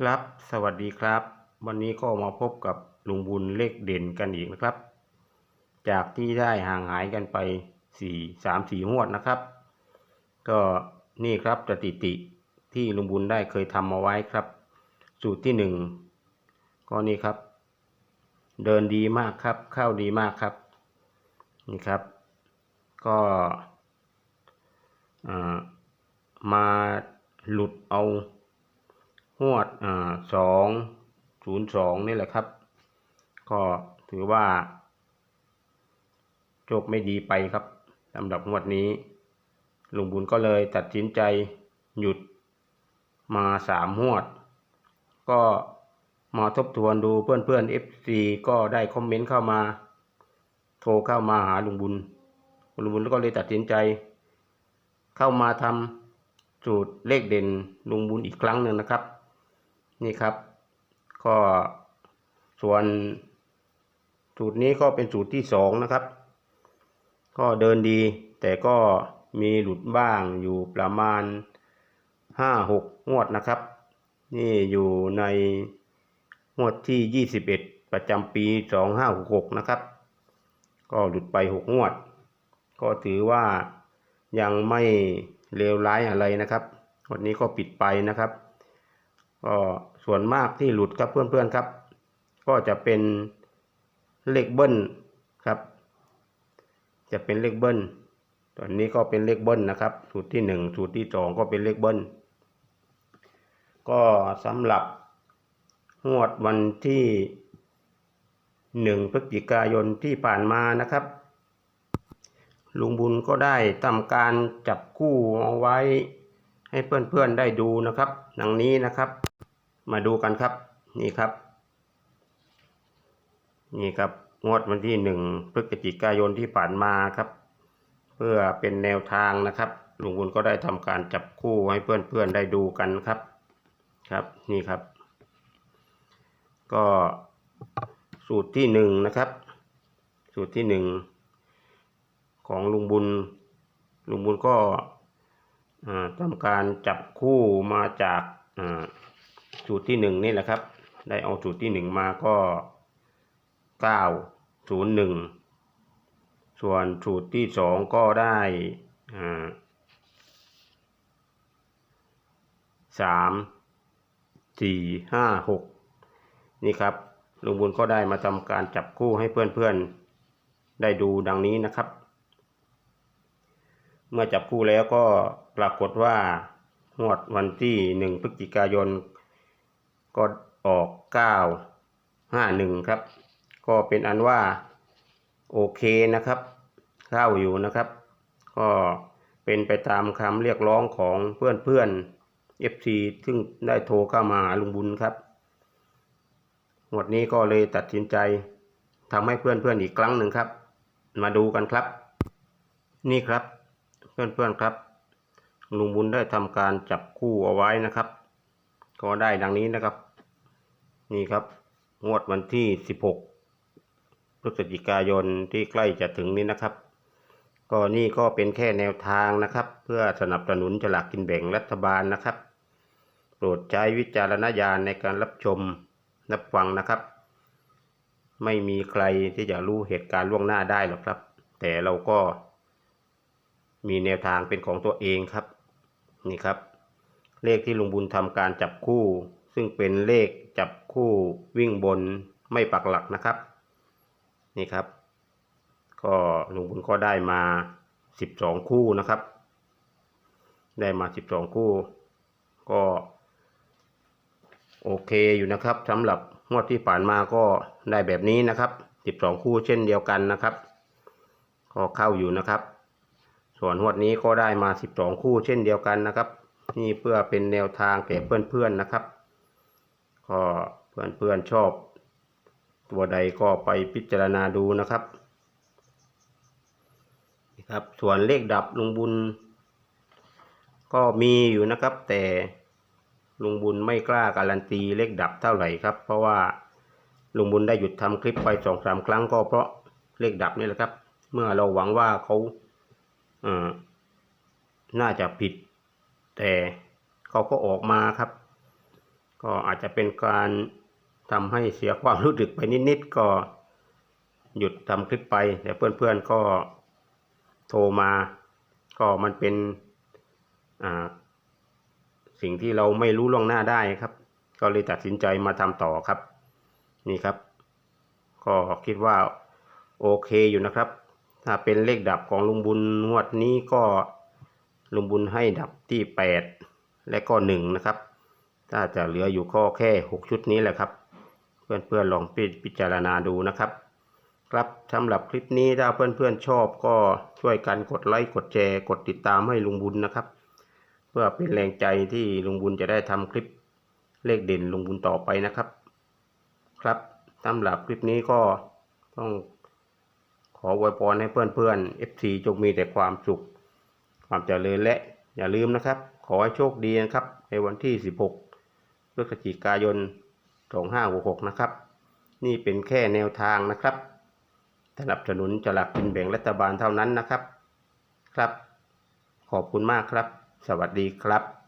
ครับ สวัสดีครับ วันนี้ก็มาพบกับลุงบุญเลขเด่นกันอีกนะครับ จากที่ได้ห่างหายกันไปสี่สามสี่งวดนะครับ ก็นี่ครับสถิติที่ลุงบุญได้เคยทำมาไว้ครับ สูตรที่หนึ่งก็นี่ครับ เดินดีมากครับ เข้าดีมากครับ นี่ครับ ก็มาหลุดเอา หวดอ่าสองศูนย์สองนี่แหละครับ ก็ถือว่า จบไม่ดีไปครับสำหรับงวดนี้ลุงบุญก็เลยตัดสินใจหยุดมาสามหวด ก็มาทบทวนดูเพื่อนเพื่อนเอฟซีก็ได้คอมเมนต์เข้ามา โทรเข้ามาหาลุงบุญ ลุงบุญก็เลยตัดสินใจ เข้ามาทำสูตรเลขเด่นลุงบุญอีกครั้งหนึ่งนะครับ นี่ครับ ก็ส่วนสูตรนี้ก็เป็นสูตรที่สองนะครับ ก็เดินดี แต่ก็มีหลุดบ้างอยู่ประมาณห้าหกงวดนะครับ นี่อยู่ในงวดที่ยี่สิบเอ็ดประจำปีสองห้าหกหกนะครับ ก็หลุดไปหกงวด ก็ถือว่ายังไม่เลวร้ายอะไรนะครับวันนี้ก็ปิดไปนะครับ ก็ส่วนมากที่หลุดครับเพื่อนๆครับ ก็จะเป็นเลขเบิ้ลครับ จะเป็นเลขเบิ้ลตอนนี้ก็เป็นเลขเบิ้ลนะครับ สูตรที่หนึ่งสูตรที่สองก็เป็นเลขเบิ้ลก็สำหรับงวดวันที่หนึ่งพฤศจิกายนที่ผ่านมานะครับ ลุงบุญก็ได้ทำการจับคู่เอาไว้ให้เพื่อนๆได้ดูนะครับ ดังนี้นะครับ มาดูกันครับนี่ครับ นี่ครับงวดวันที่หนึ่งพฤศจิกายนที่ผ่านมาครับ เพื่อเป็นแนวทางนะครับลุงบุญก็ได้ทำการจับคู่ให้เพื่อนๆได้ดูกันครับครับนี่ครับ ก็สูตรที่หนึ่งนะครับ สูตรที่หนึ่งของลุงบุญลุงบุญก็ทำการจับคู่มาจากา สูตรที่หนึ่งนี่แหละครับ ได้เอาสูตรที่หนึ่งมาก็เก้าศูนย์หนึ่งส่วนสูตรที่สองก็ได้สามสี่ห้าหกนี่ครับลุงบุญก็ได้มาทำการจับคู่ให้เพื่อนๆ ได้ดูดังนี้นะครับ เมื่อจับคู่แล้วก็ปรากฏว่างวดวันที่หนึ่งพฤศจิกายน ก็ออกเก้าห้าหนึ่งครับ ก็เป็นอันว่าโอเคนะครับเข้าอยู่นะครับ ก็เป็นไปตามคำเรียกร้องของเพื่อนเพื่อนเอฟซีซึ่งได้โทรเข้ามาหาลุงบุญครับงวดนี้ก็เลยตัดสินใจทำให้เพื่อนเพื่อนอีกครั้งหนึ่งครับ มาดูกันครับ นี่ครับเพื่อนๆครับลุงบุญได้ทำการจับคู่เอาไว้นะครับ ก็ได้ดังนี้นะครับ นี่ครับ งวดวันที่ 16 พฤศจิกายนที่ใกล้จะถึงนี้นะครับ ก็นี่ก็เป็นแค่แนวทางนะครับ เพื่อสนับสนุนฉลากกินแบ่งรัฐบาลนะครับ โปรดใช้วิจารณญาณในการรับชมรับฟังนะครับ ไม่มีใครที่จะรู้เหตุการณ์ล่วงหน้าได้หรอกครับ แต่เราก็มีแนวทางเป็นของตัวเองครับ นี่ครับ เลขที่ลุงบุญทำการจับคู่ ซึ่งเป็นเลขจับคู่วิ่งบนไม่ปักหลักนะครับ นี่ครับ ก็ลุงบุญก็ได้มาสิบสองคู่นะครับ ได้มาสิบสองคู่ ก็โอเคอยู่นะครับสำหรับงวดที่ผ่านมาก็ได้แบบนี้นะครับสิบสองคู่เช่นเดียวกันนะครับก็เข้าอยู่นะครับ ส่วนงวดนี้ก็ได้มา12คู่เช่นเดียวกันนะครับ นี่เพื่อเป็นแนวทางแก่เพื่อนๆนะครับก็เพื่อนๆชอบ ตัวใดก็ไปพิจารณาดูนะครับนี่ครับ ส่วนเลขดับลุงบุญ ก็มีอยู่นะครับ แต่ลุงบุญไม่กล้าการันตีเลขดับเท่าไหร่ครับ เพราะว่าลุงบุญได้หยุดทำคลิปไปสองสามครั้งก็เพราะเลขดับนี่แหละครับ เมื่อเราหวังว่าเขาเอ่าน่าจะผิด แต่เขาก็ออกมาครับ ก็อาจจะเป็นการทำให้เสียความรู้สึกไปนิดๆก็หยุดทำคลิปไปแต่เพื่อนๆก็โทรมา ก็มันเป็นอ่าสิ่งที่เราไม่รู้ล่วงหน้าได้ครับ ก็เลยตัดสินใจมาทำต่อครับ นี่ครับ ก็คิดว่าโอเคอยู่นะครับ ถ้าเป็นเลขดับของลุงบุญงวดนี้ก็ ลุงบุญให้ดับที่แปดและก็หนึ่งนะครับ ถ้าจะเหลืออยู่ก็แค่หกชุดนี้แหละครับ เพื่อนๆลองพิพิจารณาดูนะครับ ครับสำหรับคลิปนี้ถ้าเพื่อนๆชอบก็ช่วยกันกดไลค์กดแชร์กดติดตามให้ลุงบุญนะครับ เพื่อเป็นแรงใจที่ลุงบุญจะได้ทำคลิปเลขเด่นลุงบุญต่อไปนะครับ ครับสำหรับคลิปนี้ก็ต้องขออวยพรให้เพื่อนๆ FC จงมีแต่ความสุข ความเจริญและอย่าลืมนะครับ ขอให้โชคดีนะครับ ในวันที่ 16พฤศจิกายน 2566 นะครับ นี่เป็นแค่แนวทางนะครับสนับสนุนจลักกินแบ่งรัฐบาลเท่านั้นนะครับ ครับ ขอบคุณมากครับ สวัสดีครับ